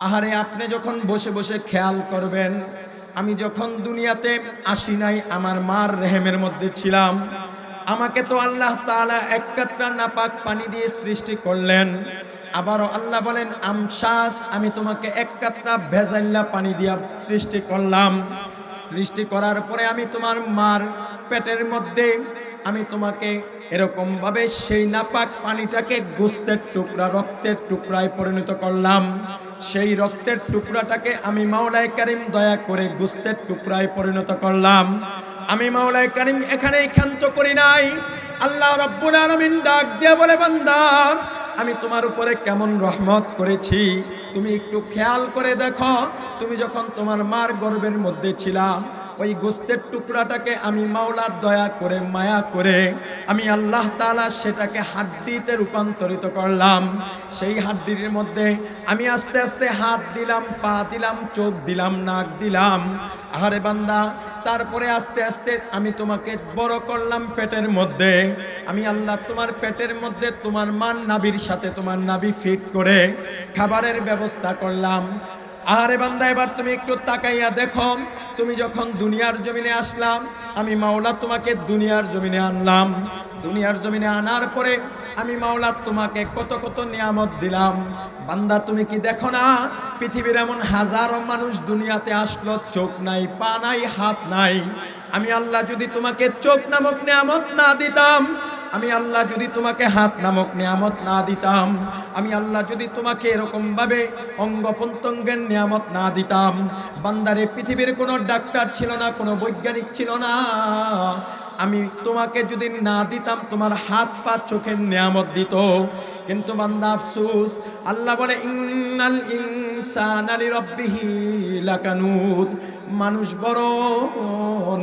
আহারে, আপনি যখন বসে বসে খেয়াল করবেন, আমি যখন দুনিয়াতে আসি নাই, আমার মার রেহেমের মধ্যে ছিলাম, আমাকে তো আল্লাহ তাআলা এক কাতরা নাপাক পানি দিয়ে সৃষ্টি করলেন। আবারও আল্লাহ বলেন আমশাস আমি তোমাকে এক কাতরা ভেজাল্লা পানি দিয়া সৃষ্টি করলাম। সৃষ্টি করার পরে আমি তোমার মার পেটের মধ্যে, আমি তোমাকে এরকম ভাবে সেই নাপাক পানিটাকে গুস্তের টুকরা, রক্তের টুকরায় পরিণত করলাম। সেই রক্তের টুকরাটাকে আমি মাওলায় কারিম দয়া করে গুস্তের টুকরায় পরিণত করলাম। আমি মাওলায় কারিম এখানে ক্ষান্ত করি নাই। আল্লাহ রব্বুল আলমিন ডাক দিয়ে বলে, বান্দা, আমি তোমার উপরে কেমন রহমত করেছি? তুমি একটু খেয়াল করে দেখো। তুমি যখন তোমার মার গর্বের মধ্যে ছিলা ওই গোস্তের টুকরাটাকে আমি মাওলার দয়া করে, মায়া করে আমি আল্লাহ তালা সেটাকে হাড্ডিতে রূপান্তরিত করলাম। সেই হাড্ডির মধ্যে আমি আস্তে আস্তে হাত দিলাম, পা দিলাম, চোখ দিলাম, নাক দিলাম। আহারে বান্দা, তারপরে আস্তে আস্তে আমি তোমাকে বড় করলাম পেটের মধ্যে। আমি আল্লাহ তোমার পেটের মধ্যে তোমার মান নাবির সাথে তোমার নাবি ফিট করে খাবারের ব্যবস্থা করলাম। আরে বান্দা, এবার তুমি একটু তাকাইয়া দেখো। তুমি যখন দুনিয়ার জমিনে আসলাম, আমি মাওলা তোমাকে দুনিয়ার জমিনে আনলাম। দুনিয়ার জমিনে আনার পরে আমি মাওলা তোমাকে কত কত নিয়ামত দিলাম। বান্দা, তুমি কি দেখো না, পৃথিবীর এমন হাজারো মানুষ দুনিয়াতে আসলো, চোখ নাই, পা নাই, হাত নাই। আমি আল্লাহ যদি তোমাকে চোখ নামক নিয়ামত না দিতাম, আমি আল্লাহ যদি তোমাকে হাত নামক নিয়ামত না দিতাম আমি আল্লাহ যদি তোমাকে এরকম ভাবে অঙ্গ প্রত্যঙ্গের নিয়ামত না দিতাম, বান্দারে পৃথিবীর কোনো ডাক্তার ছিল না, কোনো বৈজ্ঞানিক ছিল না, আমি তোমাকে যদি না দিতাম, তোমার হাত পা চোখের নিয়ামত দিত। কিন্তু বান্দা আফসুস, আল্লাহ বলে, ইন্নাল ইনসান আলি রব্বিহি লাকানুত। মানুষ বড়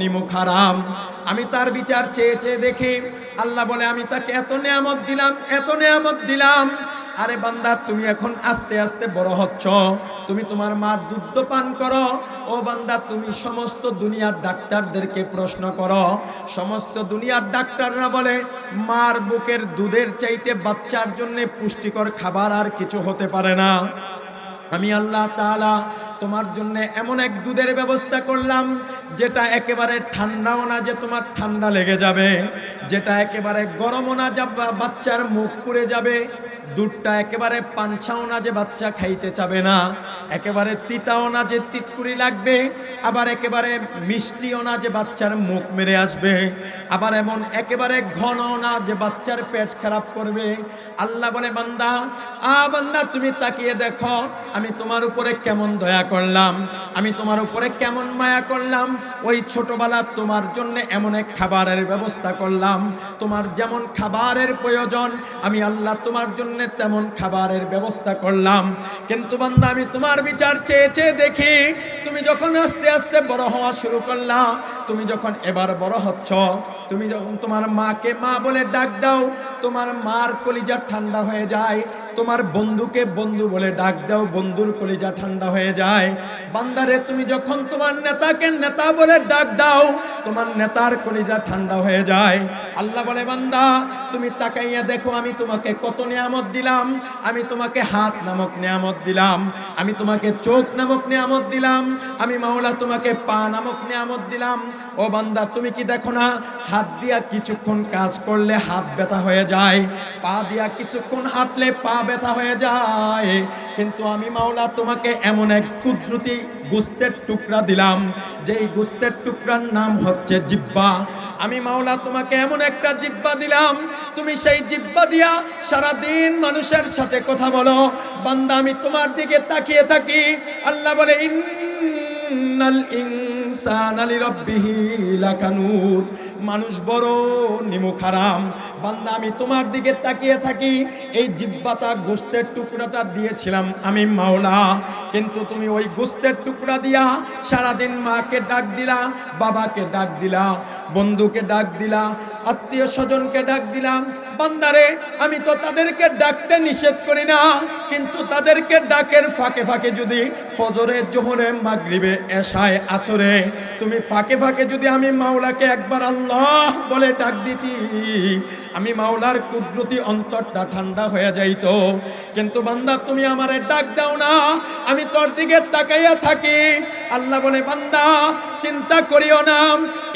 নিমুখ হারাম আমি তার বিচার চেয়ে চেয়ে দেখি, আল্লাহ বলে, আমি তাকে এত নিয়ামত দিলাম, এত নিয়ামত দিলাম আরে বান্দা, তুমি এখন আস্তে আস্তে বড় হচ্ছ। তুমি তোমার মা দুধ পান করো। ও বান্দা, তুমি সমস্ত দুনিয়ার ডাক্তারদেরকে প্রশ্ন করো। সমস্ত দুনিয়ার ডাক্তাররা বলে, মার বুকের দুধের চাইতে বাচ্চার জন্য পুষ্টিকর খাবার আর কিছু হতে পারে না। আমি আল্লাহ তাআলা তোমার জন্য এমন এক দুধের ব্যবস্থা করলাম, যেটা একেবারে ঠান্ডাও না যে তোমার ঠান্ডা লেগে যাবে, যেটা একেবারে গরমও না যা বাচ্চার মুখ পুড়ে যাবে। দুধটা একেবারে পাঞ্ছাও না যে বাচ্চা খাইতে চাবে না। একেবারে তিতাও না যে তিতকুড়ি লাগবে। আবার একেবারে মিষ্টিও না যে বাচ্চার মুখ মেরে আসবে। আবার এমন একেবারে ঘন না যে বাচ্চার পেট খারাপ করবে। আল্লাহ বলে, বান্দা, আ বান্দা, তুমি তাকিয়ে দেখো, আমি তোমার উপরে কেমন দয়া করলাম। আমি তোমার উপরে কেমন মায়া করলাম। ওই ছোটবেলা তোমার জন্য এমন এক খাবারের ব্যবস্থা করলাম। তোমার যেমন খাবারের প্রয়োজন, আমি আল্লাহ তোমার জন্য তেমন খাবারের ব্যবস্থা করলাম। কিন্তু বান্দা, আমি তোমার বিচার চেয়ে চেয়ে দেখি, তুমি যখন আস্তে আস্তে বড় হওয়া শুরু করলাম তুমি যখন এবার বড় হচ্ছ, তুমি যখন তোমার মাকে মা বলে ডাক দাও, তোমার মার কলিজা ঠান্ডা হয়ে যায়, তোমার বন্ধুকে বন্ধু বলে ডাক দাও, বন্ধুর কলিজা ঠান্ডা হয়ে যায়। বান্দারে, তুমি যখন তোমার নেতাকে নেতা বলে ডাক দাও, তোমার নেতার কলিজা ঠান্ডা হয়ে যায়। আল্লাহ বলে, বান্দা, তুমি তাকাইয়া দেখো, আমি তোমাকে কত নিয়ামত দিলাম, আমি তোমাকে হাত নামক নিয়ামত দিলাম, আমি তোমাকে চোখ নামক নিয়ামত দিলাম, আমি মাওলা তোমাকে পা নামক নিয়ামত দিলাম ও বান্দা, তুমি কি দেখো না? হাত দিয়া কিছুক্ষণ কাজ করলে হাত ব্যথা হয়ে যায়, পা দিয়া কিছুক্ষণ হাঁটলে পা ব্যথা হয়ে যায়। কিন্তু আমি মাওলা, তোমাকে এমন এক কুদরতি গুস্তের টুকরা দিলাম, যেই গুস্তের টুকরার নাম হচ্ছে জিব্বা। আমি মাওলা, তোমাকে এমন একটা জিব্বা দিলাম, তুমি সেই জিব্বা দিয়া সারা দিন মানুষের সাথে কথা বলো। বান্দা, আমি তোমার দিকে তাকিয়ে থাকি। আল্লাহ বলে, ইন্নাল ইনসান আলি মানুষ বড় নিমুখ হারাম বান্দা, আমি তোমার দিকে তাকিয়ে থাকি। এই জিব্বাতা গোস্তের টুকরাটা দিয়েছিলাম আমি মাওলা। কিন্তু তুমি ওই গোস্তের টুকরা দিয়া সারাদিন মাকে ডাক দিলা, বাবাকে ডাক দিলা, বন্ধুকে ডাক দিলা, আত্মীয় স্বজনকে ডাক দিলাম বান্দারে, আমি তো তাদেরকে ডাকতে নিষেধ করি না, কিন্তু তাদেরকে ডাকের ফাঁকে ফাঁকে যদি ফজরে, জোহরে, মাগরিবে, এশায়, আসরে তুমি ফাঁকে ফাঁকে যদি আমি মাওলাকে একবার আল্লাহ বলে ডাক দিতি, আমি মাওলার কুদরতি অন্তরটা ঠান্ডা হয়ে যাইতো। কিন্তু বান্দা, তুমি আমারে ডাক দাও না, আমি তোর দিকে তাকাইয়া থাকি। আল্লাহ বলে, বান্দা, চিন্তা করিও না।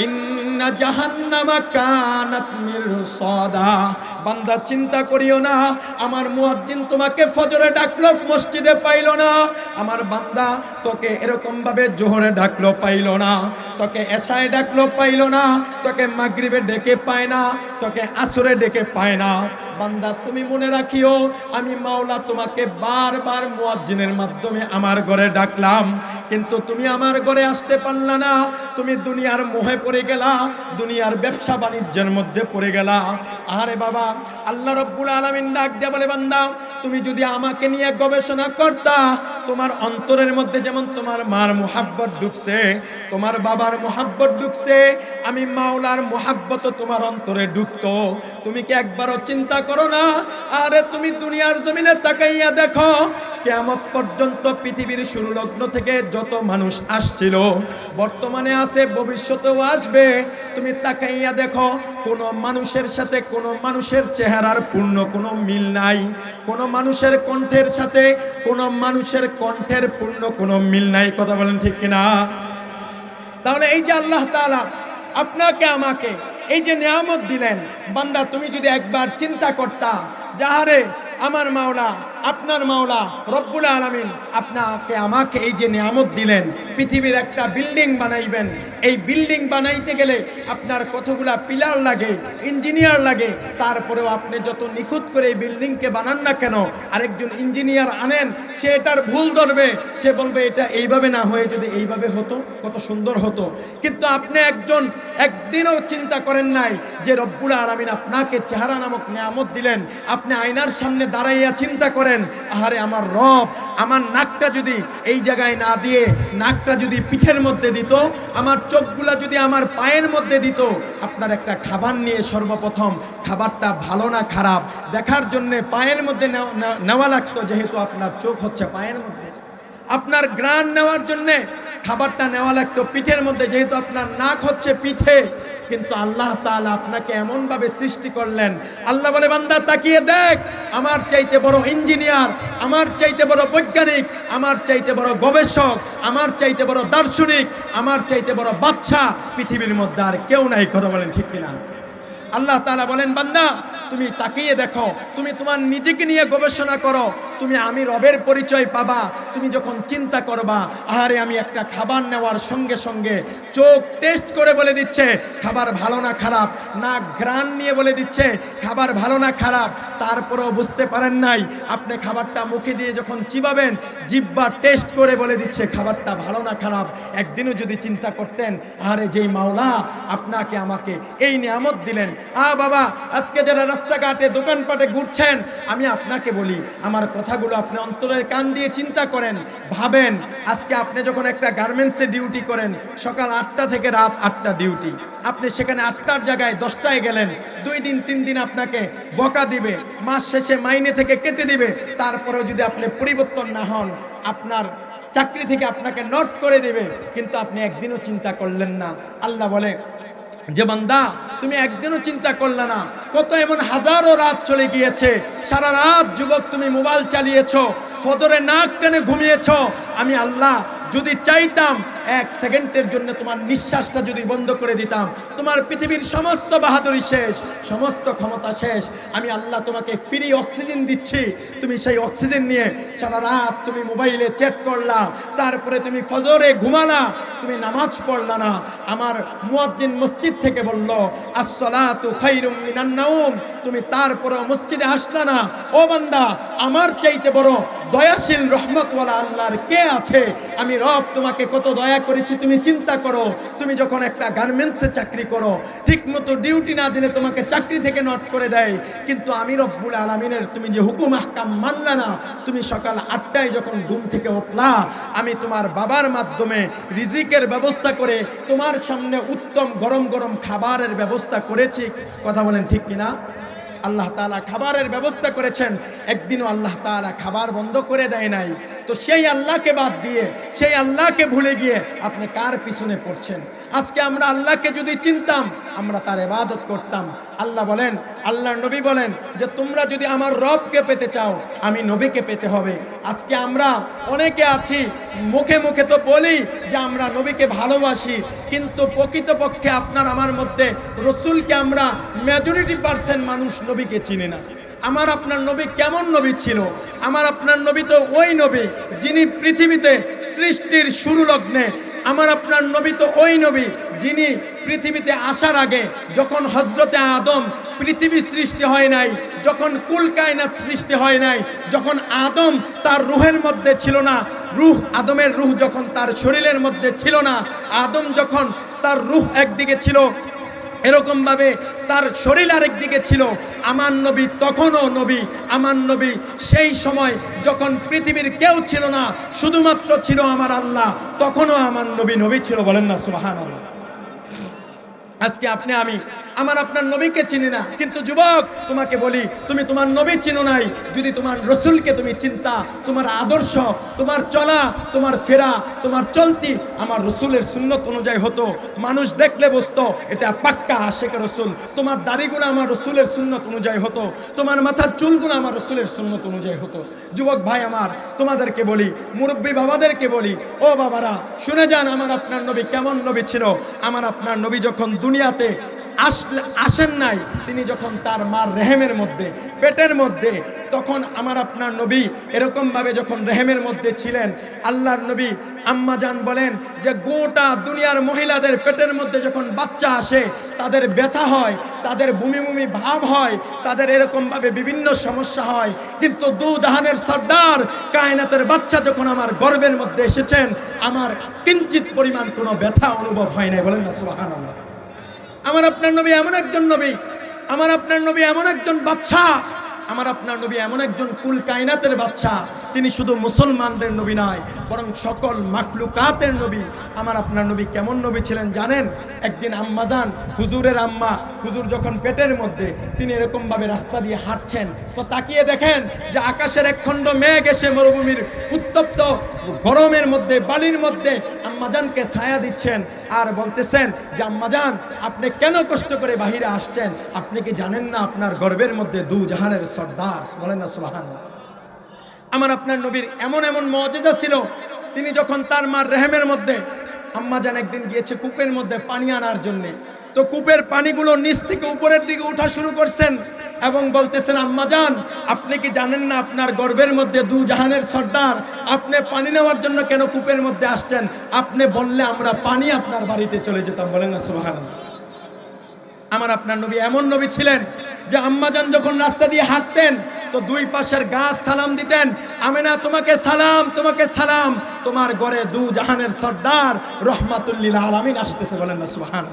ইন্না জাহান্নামা কানাত মিরসাদা বান্দা, চিন্তা করিও না, আমার মুয়াজ্জিন তোমাকে ফজরে ডাকলো, মসজিদে পাইলো না। আমার বান্দা, তোকে এরকম ভাবে জোহরে ডাকলো, পাইলো না। তোকে এশায় ডাকলো, পাইলো না। তোকে মাগরিবে ডেকে পায় না। তোকে আসরে ডেকে পায় না। বান্দা, তুমি মনে রাখিও, আমি মাওলা তোমাকে বারবার মুয়াজ্জিনের মাধ্যমে আমার ঘরে ডাকলাম। কিন্তু তুমি আমার ঘরে আসতে পারলা না, তুমি দুনিয়ার মোহে পড়ে গেলা, দুনিয়ার ব্যবসা বাণিজ্যের মধ্যে পড়ে গেলা। আরে বাবা, আল্লাহ রব্বুল আলামিন ডাক দিয়া বলে, বান্দা তুমি যদি আমাকে নিয়ে গবেষণা করতা, তোমার অন্তরের মধ্যে যেমন তোমার মার মোহাব্বত ঢুকছে, তোমার বাবার মোহাব্বত ঢুকছে, আমি মাওলার মোহাব্বত তোমার অন্তরে ঢুকতো। তুমি কি একবারও চিন্তা করো না? আরে তুমি দুনিয়ার জমিনে তাকাইয়া দেখো কেমন পর্যন্ত পৃথিবীর শুরু লগ্ন থেকে যত মানুষ আসছিল, বর্তমানে আছে, ভবিষ্যতেও আসবে। তুমি তাকাইয়া দেখো, কোন মানুষের সাথে কোনো মানুষের চেহারার পূর্ণ কোনো মিল নাই। কোন মানুষের কণ্ঠের সাথে, কোন মানুষের কণ্ঠের পূর্ণ কোনো মিল নাই, কথা বলেন ঠিক কিনা? তাহলে এই যে আল্লাহ তাআলা আপনাকে, আমাকে, এই যে নিয়ামত দিলেন, বান্দা, তুমি যদি একবার চিন্তা করতা যাহারে আমার মাওলা, আপনার মাওলা, রব্বুল আলামিন আপনাকে, আমাকে এই যে নিয়ামত দিলেন, পৃথিবীর একটা বিল্ডিং বানাইবেন এই বিল্ডিং বানাইতে গেলে আপনার কতগুলা পিলার লাগে, ইঞ্জিনিয়ার লাগে, তারপরেও আপনি যত নিখুঁত করে এই বিল্ডিংকে বানান না কেন, আরেকজন ইঞ্জিনিয়ার আনেন, সে এটার ভুল ধরবে, সে বলবে এটা এইভাবে না হয়ে যদি এইভাবে হতো, কত সুন্দর হতো। কিন্তু আপনি একজন, একদিনও চিন্তা করেন নাই যে রব্বুল আলামিন আপনাকে চেহারা নামক নিয়ামত দিলেন, আপনি আয়নার সামনে দাঁড়াইয়া চিন্তা করেন, আহারে আমার রব, আমার নাকটা যদি এই জায়গায় না দিয়ে, নাকটা যদি পিঠের মধ্যে দিত, আমার চোখগুলা যদি আমার পায়ের মধ্যে দিত, আপনার একটা খাবার নিয়ে সর্বপ্রথম খাবারটা ভালো না খারাপ? দেখার জন্য পায়ের মধ্যে নেওয়া লাগতো, যেহেতু আপনার চোখ হচ্ছে পায়ের মধ্যে। আপনার গ্রান নেওয়ার জন্যে খাবারটা নেওয়া লাগতো পিঠের মধ্যে, যেহেতু আপনার নাক হচ্ছে পিঠে। কিন্তু আল্লাহ তাআলা আপনাকে এমন ভাবে সৃষ্টি করলেন। আল্লাহ বলে, বান্দা, তাকিয়ে দেখ। আমার চাইতে বড় ইঞ্জিনিয়ার, আমার চাইতে বড় বৈজ্ঞানিক, আমার চাইতে বড় গবেষক, আমার চাইতে বড় দার্শনিক, আমার চাইতে বড় বাচ্চা পৃথিবীর মধ্যে আর কেউ নাই। কথা বলেন ঠিক কিনা? আল্লাহ তাআলা বলেন, বান্দা, তুমি তাকিয়ে দেখো। তুমি তোমার নিজেকে নিয়ে গবেষণা করো। তুমি আমি রবের পরিচয় পাবা। তুমি যখন চিন্তা করবা, আহারে আমি একটা খাবার নেওয়ার সঙ্গে সঙ্গে চোখ টেস্ট করে বলে দিচ্ছে, খাবার ভালো না খারাপ। না গ্রান নিয়ে বলে দিচ্ছে, খাবার ভালো না খারাপ। তারপরেও বুঝতে পারেন নাই, আপনি খাবারটা মুখে দিয়ে যখন চিবাবেন, জিব্বা টেস্ট করে বলে দিচ্ছে, খাবারটা ভালো না খারাপ। একদিনও যদি চিন্তা করতেন আরে যেই মাওলা আপনাকে আমাকে এই নিয়ামত দিলেন। আ বাবা, আজকে যারা রাস্তাঘাটে, দোকানপাটে ঘুরছেন, আমি আপনাকে বলি, আমার কথাগুলো আপনি অন্তরের কান দিয়ে চিন্তা করেন, ভাবেন, আজকে আপনি যখন একটা গার্মেন্টসে ডিউটি করেন, সকাল আটটা থেকে রাত আটটা ডিউটি আপনি সেখানে আটটার জায়গায় দশটায় গেলেন, দুই দিন, তিন দিন আপনাকে বকা দিবে, মাস শেষে মাইনে থেকে কেটে দিবে, তারপরেও যদি আপনি পরিবর্তন না হন, আপনার চাকরি থেকে আপনাকে নট করে দেবে, কিন্তু আপনি একদিনও চিন্তা করলেন না। আল্লাহ বলে যে বান্দা, তুমি একদিনও চিন্তা করলে না। কত এমন হাজারো রাত চলে গিয়েছে, সারা রাত যুবক তুমি মোবাইল চালিয়েছো, ফজরে নাক টেনে ঘুমিয়েছ। আমি আল্লাহ যদি চাইতাম এক সেকেন্ডের জন্য তোমার নিঃশ্বাসটা যদি বন্ধ করে দিতাম, তোমার পৃথিবীর সমস্ত বাহাদুরি শেষ, সমস্ত ক্ষমতা শেষ। আমি আল্লাহ তোমাকে ফ্রি অক্সিজেন দিচ্ছি। তুমি সেই অক্সিজেন নিয়ে সারা রাত তুমি মোবাইলে চ্যাট করলা, তারপরে তুমি ফজরে ঘুমালা, তুমি নামাজ পড়লা না। আমার মুয়াজ্জিন মসজিদ থেকে বলল, আসসালাতু খাইরুম মিনান নাউম তুমি তারপরে মসজিদে আসলা না। ও বান্দা, আমার চাইতে বড় দয়াশীল রহমতওয়ালা আল্লাহর কে আছে? আমি রব তোমাকে কত দয়া করেছি, তুমি চিন্তা করো। তুমি যখন একটা গার্মেন্টসে চাকরি করো ঠিক মতো ডিউটি না দিলে তোমাকে চাকরি থেকে নট করে দেয়। কিন্তু আমি রব্বুল আলমিনের তুমি যে হুকুম আহকাম মানলা না, তুমি সকাল আটটায় যখন ঘুম থেকে উঠলা, আমি তোমার বাবার মাধ্যমে রিজিকের ব্যবস্থা করে তোমার সামনে উত্তম গরম গরম খাবারের ব্যবস্থা করেছি। কথা বলেন ঠিক কিনা? আল্লাহ তাআলা খাবারের ব্যবস্থা করেছেন। একদিনও আল্লাহ তাআলা খাবার বন্ধ করে দেয় নাই। তো সেই আল্লাহকে বাদ দিয়ে, সেই আল্লাহকে ভুলে গিয়ে আপনি কার পিছনে পড়ছেন? আজকে আমরা আল্লাহকে যদি চিনতাম, আমরা তার এবাদত করতাম। আল্লাহ বলেন আল্লাহ নবী বলেন যে, তোমরা যদি আমার রবকে পেতে চাও, আমি নবীকে পেতে হবে। আজকে আমরা অনেকে আছি, মুখে মুখে তো বলি যে, আমরা নবীকে ভালোবাসি। কিন্তু প্রকৃতপক্ষে আপনার আমার মধ্যে রসুলকে আমরা মেজরিটি পার্সেন্ট মানুষ নবীকে চিনে না। আমার আপনার নবী কেমন নবী ছিল? আমার আপনার নবী তো ওই নবী যিনি পৃথিবীতে সৃষ্টির শুরু লগ্নে। আমার আপনার নবী তো ওই নবী যিনি পৃথিবীতে আসার আগে যখন হজরতে আদম পৃথিবী সৃষ্টি হয় নাই, যখন কুল কায়নাত সৃষ্টি হয় নাই, যখন আদম তার রুহের মধ্যে ছিল না, রুহ, আদমের রুহ যখন তার শরীরের মধ্যে ছিল না, আদম যখন তার রুহ একদিকে ছিল এরকম ভাবে তার শরীর আরেক দিকে ছিল। আমার নবী তখনও নবী, আমার নবী সেই সময় যখন পৃথিবীর কেউ ছিল না, শুধুমাত্র ছিল আমার আল্লাহ, তখনও আমার নবী নবী ছিল বলেন না সুবাহান আজকে আপনি, আমি আমার আপনার নবীকে চিনি না। কিন্তু যুবক, তোমাকে বলি, তুমি তোমার নবী চিনো নাই। যদি তোমার রসুলকে তুমি চিন্তা, তোমার আদর্শ, তোমার চলা, তোমার ফেরা, তোমার চলতি, আমার রসুলের সুন্নত অনুযায়ী হতো। মানুষ দেখলে বুঝতো, এটা পাক্কা আশেকের রসুল। তোমার দাড়িগুলো আমার রসুলের সুন্নত অনুযায়ী হতো। তোমার মাথার চুলগুলো আমার রসুলের সুন্নত অনুযায়ী হতো। যুবক ভাই আমার, তোমাদেরকে বলি, মুরব্বী বাবাদেরকে বলি, ও বাবারা, শুনে যান আমার আপনার নবী কেমন নবী ছিল। আমার আপনার নবী যখন দুনিয়াতে আসলে আসেন নাই। তিনি যখন তার মার রেহেমের মধ্যে, পেটের মধ্যে, তখন আমার আপনার নবী এরকমভাবে যখন রেহেমের মধ্যে ছিলেন, আল্লাহর নবী আম্মা জান বলেন যে গোটা দুনিয়ার মহিলাদের পেটের মধ্যে যখন বাচ্চা আসে, তাদের ব্যথা হয়, তাদের বমি বমি ভাব হয়, তাদের এরকমভাবে বিভিন্ন সমস্যা হয়। কিন্তু দু জাহানের সর্দার কায়নাতের বাচ্চা যখন আমার গর্বের মধ্যে এসেছেন, আমার কিঞ্চিত পরিমাণ কোনো ব্যথা অনুভব হয় নাই। বলেন না সুবাহান আমার আপনার নবী এমন একজন নবী, আমার আপনার নবী এমন একজন বাচ্চা আমার আপনার নবী এমন একজন কুল কায়নাতের বাচ্চা তিনি শুধু মুসলমানদের নবী নয়, বরং সকল মাকলুকাতের নবী। আমার আপনার নবী কেমন নবী ছিলেন জানেন? একদিন আম্মা যান, হুজুরের আম্মা, হুজুর যখন পেটের মধ্যে, তিনি এরকমভাবে রাস্তা দিয়ে হাঁটছেন। তো তাকিয়ে দেখেন যে আকাশের একখণ্ড মেঘ এসে মরুভূমির উত্তপ্ত গরমের মধ্যে, বালির মধ্যে আম্মাজানকে ছায়া দিচ্ছেন আর বলতেছেন যে আম্মাজান আপনি কেন কষ্ট করে বাহিরে আসছেন? আপনি কি জানেন না আপনার গর্বের মধ্যে দু জাহানের সর্দার? বলেন না সুবাহান আমার আপনার নবীর এমন এমন মজেজা ছিল, তিনি যখন তার মার রেহেমের মধ্যে, আম্মা আম্মাজান একদিন গিয়েছে কূপের মধ্যে পানি আনার জন্যে। তো কূপের পানিগুলো নিচ থেকে উপরের দিকে ওঠা শুরু করছেন এবং বলতেছেন আম্মাজান আপনি কি জানেন না আপনার গর্বের মধ্যে দু জাহানের সর্দার? আপনি পানি নেওয়ার জন্য কেন কূপের মধ্যে আসছেন? আপনি বললে আমরা পানি আপনার বাড়িতে চলে যেতাম। বলেন না সুবাহান আমার আপনার নবী এমন নবী ছিলেন যে আম্মাজান যখন রাস্তা দিয়ে হাঁটতেন তো দুই পাশের গাছ সালাম দিতেন। আমেনা, তোমাকে সালাম তোমাকে সালাম। তোমার গড়ে দু জাহানের সর্দার রহমাতুল্লিল আলমিন আসতেছে বলেন না সুবহান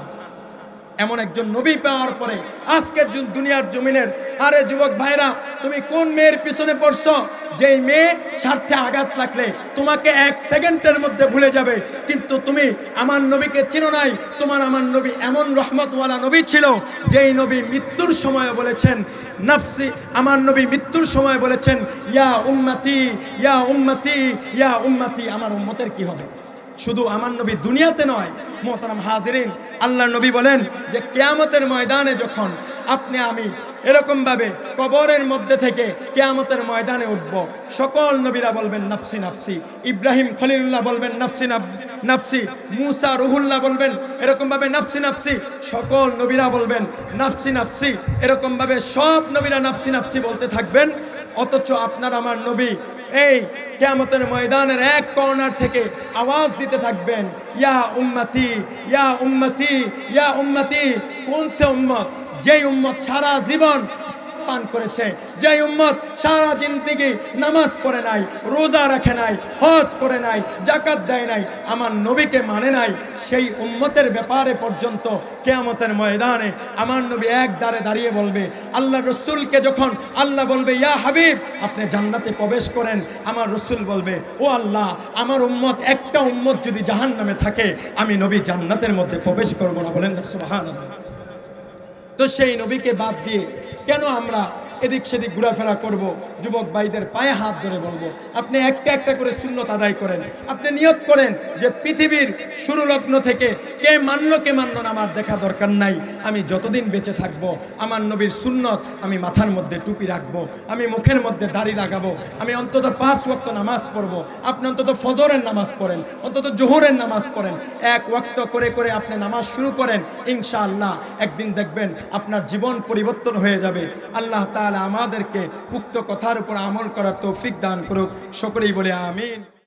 এমন একজন নবী পাওয়ার পরে আজকে দুনিয়ার জমিনের, আরে যুবক ভাইরা, তুমি কোন মেয়ের পিছনে পড়ছো? যেই মেয়ে স্বার্থে আঘাত লাগলে তোমাকে এক সেকেন্ডের মধ্যে ভুলে যাবে। কিন্তু তুমি আমার নবীকে চিনো নাই। তোমার আমার নবী এমন রহমতওয়ালা নবী ছিল, যেই নবী মৃত্যুর সময় বলেছেন, নাফসি, আমার নবী মৃত্যুর সময় বলেছেন, ইয়া উম্মতি ইয়া উম্মতি ইয়া উম্মতি, আমার উম্মতের কি হবে? শুধু আমার নবী দুনিয়াতে নয়, মোহতারাম হাজিরিন আল্লাহ নবী বলেন যে কেয়ামতের ময়দানে যখন আপনি আমি এরকম ভাবে কবরের মধ্যে থেকে কেয়ামতের ময়দানে উঠব, সকল নবীরা বলবেন, নাফসি নাফসি। ইব্রাহিম খলিলুল্লাহ বলবেন, নাফসি, নাফ- নাফসি। মুসা রুহুল্লাহ বলবেন এরকম ভাবে নাফসি নাফসি। সকল নবীরা বলবেন, নাফসি নাফসি। এরকম ভাবে সব নবীরা নাফসি নাফসি বলতে থাকবেন, অথচ আপনার আমার নবী এই কেয়ামতের ময়দানের এক কর্নার থেকে আওয়াজ দিতে থাকবেন, ইয়া উম্মতি, ইয়া উন্মতি ইয়া উম্মতি, কোন সে উম্মত? যেই উম্মত সারা জীবন পান করেছে যে উম্মত সারা জিন্দিগি নামাজ পড়ে নাই, রোজা রাখে নাই, হজ করে নাই জাকাত দেয় নাই, আমার নবীকে মানে নাই, সেই উম্মতের ব্যাপারে পর্যন্ত কেয়ামতের ময়দানে আমার নবী এক দ্বারে দাঁড়িয়ে বলবে, আল্লাহ রসুলকে যখন আল্লাহ বলবে, ইয়া হাবিব, আপনি জান্নাতে প্রবেশ করেন, আমার রসুল বলবে, ও আল্লাহ, আমার উম্মত একটা উম্মত যদি জাহান নামে থাকে, আমি নবী জান্নাতের মধ্যে প্রবেশ করব না, বলেন তো সেই নবীকে বাদ দিয়ে কেন আমরা এদিক সেদিক ঘোরাফেরা করব, যুবক ভাইদের পায়ে হাত ধরে বলব, আপনি একটা একটা করে শূন্যত আদায় করেন। আপনি নিয়ত করেন যে পৃথিবীর শুরু লগ্ন থেকে কে মানলো কে মানলো না, আমার দেখা দরকার নাই। আমি যতদিন বেঁচে থাকব, আমার নবীর সুন্নত আমি মাথার মধ্যে টুপি রাখব, আমি মুখের মধ্যে দাড়ি লাগাবো, আমি অন্তত পাঁচ ওয়াক্ত নামাজ পড়ব। আপনি অন্তত ফজরের নামাজ পড়েন, অন্তত জোহরের নামাজ পড়েন। এক ওয়াক্ত করে করে আপনি নামাজ শুরু করেন, ইনশাআল্লাহ, একদিন দেখবেন আপনার জীবন পরিবর্তন হয়ে যাবে। আল্লাহ আমাদেরকে উক্ত কথার উপর আমল করার তৌফিক দান করুক। সকলেই বলে আমিন।